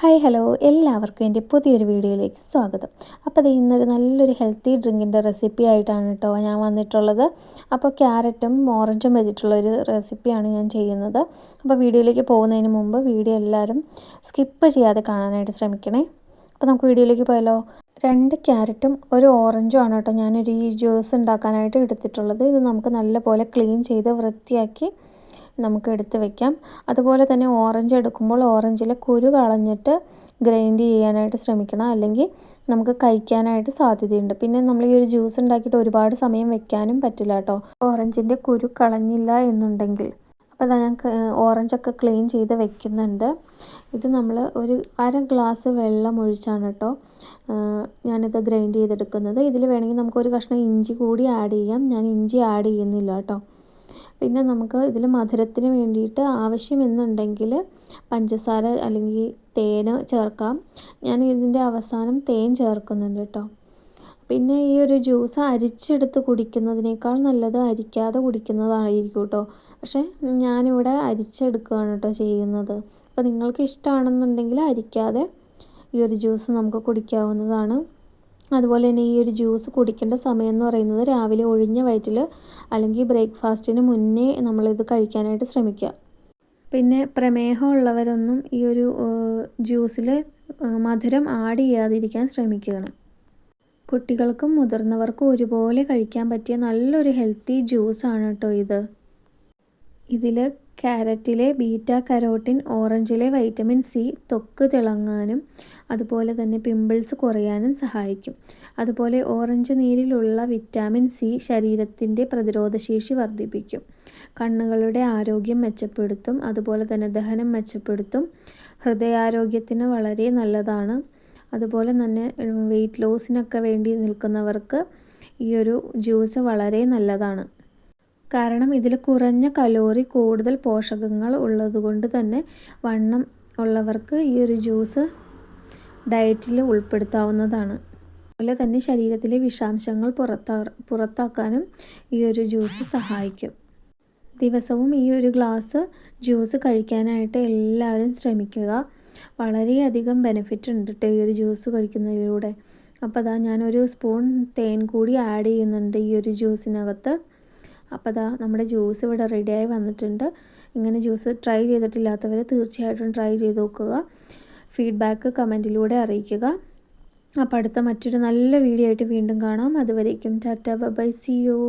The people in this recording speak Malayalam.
Hi hello. എല്ലാവർക്കും എന്റെ പുതിയൊരു വീഡിയോയിലേക്ക് സ്വാഗതം. അപ്പോൾ അത് ഇന്നൊരു നല്ലൊരു ഹെൽത്തി ഡ്രിങ്കിന്റെ റെസിപ്പി ആയിട്ടാണ് കേട്ടോ ഞാൻ വന്നിട്ടുള്ളത്. അപ്പോൾ ക്യാരറ്റും ഓറഞ്ചും വെച്ചിട്ടുള്ള ഒരു റെസിപ്പിയാണ് ഞാൻ ചെയ്യുന്നത്. അപ്പോൾ വീഡിയോയിലേക്ക് പോകുന്നതിന് മുമ്പ് വീഡിയോ എല്ലാവരും സ്കിപ്പ് ചെയ്യാതെ കാണാനായിട്ട് ശ്രമിക്കണേ. അപ്പോൾ നമുക്ക് വീഡിയോയിലേക്ക് പോയാലോ. രണ്ട് ക്യാരറ്റും ഒരു ഓറഞ്ചും ആണ് കേട്ടോ ഞാനൊരു ഈ ജ്യൂസ് ഉണ്ടാക്കാനായിട്ട് എടുത്തിട്ടുള്ളത്. ഇത് നമുക്ക് നല്ലപോലെ ക്ലീൻ ചെയ്ത് വൃത്തിയാക്കി നമുക്ക് എടുത്ത് വെക്കാം. അതുപോലെ തന്നെ ഓറഞ്ച് എടുക്കുമ്പോൾ ഓറഞ്ചിലെ കുരു കളഞ്ഞിട്ട് ഗ്രൈൻഡ് ചെയ്യാനായിട്ട് ശ്രമിക്കണം. അല്ലെങ്കിൽ നമുക്ക് കഴിക്കാനായിട്ട് സാധ്യതയുണ്ട്. പിന്നെ നമ്മൾ ഈ ഒരു ജ്യൂസ് ഉണ്ടാക്കിയിട്ട് ഒരുപാട് സമയം വെക്കാനും പറ്റില്ല കേട്ടോ. ഓറഞ്ചിന്റെ കുരു കളഞ്ഞില്ല എന്നുണ്ടെങ്കിൽ. അപ്പോൾ അതാ ഞാൻ ഓറഞ്ചൊക്കെ ക്ലീൻ ചെയ്ത് വെക്കുന്നുണ്ട്. ഇത് നമ്മൾ ഒരു അര ഗ്ലാസ് വെള്ളം ഒഴിച്ചാണ് കേട്ടോ ഞാനിത് ഗ്രൈൻഡ് ചെയ്തെടുക്കുന്നത്. ഇതിൽ വേണമെങ്കിൽ നമുക്കൊരു കഷ്ണം ഇഞ്ചി കൂടി ആഡ് ചെയ്യാം. ഞാൻ ഇഞ്ചി ആഡ് ചെയ്യുന്നില്ല കേട്ടോ. പിന്നെ നമുക്ക് ഇതിൽ മധുരത്തിന് വേണ്ടിയിട്ട് ആവശ്യമെന്നുണ്ടെങ്കിൽ പഞ്ചസാര അല്ലെങ്കിൽ തേൻ ചേർക്കാം. ഞാൻ ഇതിന്റെ അവസാനം തേൻ ചേർക്കുന്നുണ്ട് കേട്ടോ പിന്നെ ഈ ഒരു ജ്യൂസ് അരിച്ചെടുത്ത് കുടിക്കുന്നതിനേക്കാൾ നല്ലത് അരിക്കാതെ കുടിക്കുന്നതായിരിക്കും കേട്ടോ പക്ഷേ ഞാനിവിടെ അരിച്ചെടുക്കുകയാണ് കേട്ടോ ചെയ്യുന്നത്. അപ്പോൾ നിങ്ങൾക്ക് ഇഷ്ടമാണെന്നുണ്ടെങ്കിൽ അരിക്കാതെ ഈ ഒരു ജ്യൂസ് നമുക്ക് കുടിക്കാവുന്നതാണ്. അതുപോലെ തന്നെ ഈ ഒരു ജ്യൂസ് കുടിക്കേണ്ട സമയം എന്ന് പറയുന്നത് രാവിലെ ഒഴിഞ്ഞ വയറ്റിൽ അല്ലെങ്കിൽ ബ്രേക്ക്ഫാസ്റ്റിന് മുന്നേ നമ്മളിത് കഴിക്കാനായിട്ട് ശ്രമിക്കുക. പിന്നെ പ്രമേഹമുള്ളവരൊന്നും ഈ ഒരു ജ്യൂസിൽ മധുരം ആഡ് ചെയ്യാതിരിക്കാൻ ശ്രമിക്കണം. കുട്ടികൾക്കും മുതിർന്നവർക്കും ഒരുപോലെ കഴിക്കാൻ പറ്റിയ നല്ലൊരു ഹെൽത്തി ജ്യൂസാണ് കേട്ടോ ഇത്. ഇതിൽ ക്യാരറ്റിലെ ബീറ്റ കരോട്ടിൻ ഓറഞ്ചിലെ വൈറ്റമിൻ സി തൊക്ക് തിളങ്ങാനും അതുപോലെ തന്നെ പിമ്പിൾസ് കുറയാനും സഹായിക്കും. അതുപോലെ ഓറഞ്ച് നീരിലുള്ള വിറ്റാമിൻ സി ശരീരത്തിന്റെ പ്രതിരോധശേഷി വർദ്ധിപ്പിക്കും. കണ്ണുകളുടെ ആരോഗ്യം മെച്ചപ്പെടുത്തും അതുപോലെ തന്നെ ദഹനം മെച്ചപ്പെടുത്തും ഹൃദയാരോഗ്യത്തിന് വളരെ നല്ലതാണ്. അതുപോലെ തന്നെ വെയിറ്റ് ലോസിനൊക്കെ വേണ്ടി നിൽക്കുന്നവർക്ക് ഈ ഒരു ജ്യൂസ് വളരെ നല്ലതാണ്. കാരണം ഇതിൽ കുറഞ്ഞ കലോറി കൂടുതൽ പോഷകങ്ങൾ ഉള്ളതുകൊണ്ട് തന്നെ വണ്ണം ഉള്ളവർക്ക് ഈ ഒരു ജ്യൂസ് ഡയറ്റിൽ ഉൾപ്പെടുത്താവുന്നതാണ്. അതുപോലെ തന്നെ ശരീരത്തിലെ വിഷാംശങ്ങൾ പുറത്താ പുറത്താക്കാനും ഈ ഒരു ജ്യൂസ് സഹായിക്കും. ദിവസവും ഈ ഒരു ഗ്ലാസ് ജ്യൂസ് കഴിക്കാനായിട്ട് എല്ലാവരും ശ്രമിക്കുക. വളരെയധികം ബെനിഫിറ്റ് ഉണ്ട് കേട്ടോ ഈ ഒരു ജ്യൂസ് കഴിക്കുന്നതിലൂടെ. അപ്പോൾ അതാ ഞാനൊരു സ്പൂൺ തേൻ കൂടി ആഡ് ചെയ്യുന്നുണ്ട് ഈ ഒരു ജ്യൂസിനകത്ത്. അപ്പോൾ അതാ നമ്മുടെ ജ്യൂസ് ഇവിടെ റെഡിയായി വന്നിട്ടുണ്ട്. ഇങ്ങനെ ജ്യൂസ് ട്രൈ ചെയ്തിട്ടില്ലാത്തവർ തീർച്ചയായിട്ടും ട്രൈ ചെയ്ത് നോക്കുക. ഫീഡ്ബാക്ക് കമന്റിലൂടെ അറിയിക്കുക. അപ്പോൾ അടുത്ത മറ്റൊരു നല്ല വീഡിയോ ആയിട്ട് വീണ്ടും കാണാം. അതുവരേക്കും ടാറ്റ ബൈ സി യു.